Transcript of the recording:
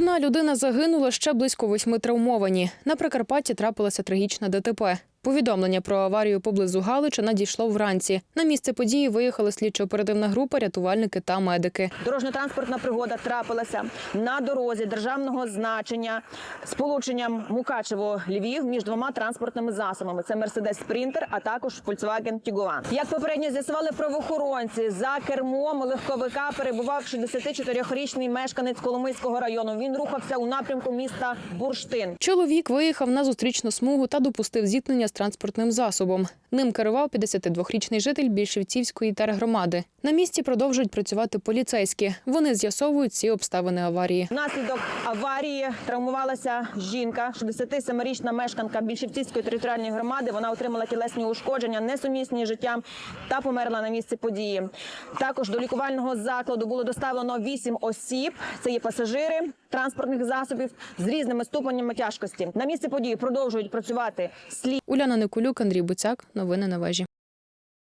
Одна людина загинула, ще близько восьми травмовані. На Прикарпатті трапилася трагічна ДТП. Повідомлення про аварію поблизу Галича надійшло вранці. На місце події виїхала слідчо-оперативна група, рятувальники та медики. Дорожньо-транспортна пригода трапилася на дорозі державного значення з полученням Мукачево-Львів між двома транспортними засобами. Це Мерседес Спринтер, а також Volkswagen Tiguan. Як попередньо з'ясували правоохоронці, за кермом легковика перебував 64-річний мешканець Коломийського району. Він рухався у напрямку міста Бурштин. Чоловік виїхав на зустрічну смугу та допустив зіткнення з транспортним засобом. Ним керував 52-річний житель Більшівцівської тергромади. На місці продовжують працювати поліцейські. Вони з'ясовують всі обставини аварії. Внаслідок аварії травмувалася жінка, 67-річна мешканка Більшівцівської територіальної громади. Вона отримала тілесні ушкодження, несумісні з життям та померла на місці події. Також до лікувального закладу було доставлено 8 осіб. Це є пасажири транспортних засобів з різними ступенями тяжкості. На місці події продовжують працювати слід. Уляна Никулюк, Андрій Буцяк. Новини на вежі.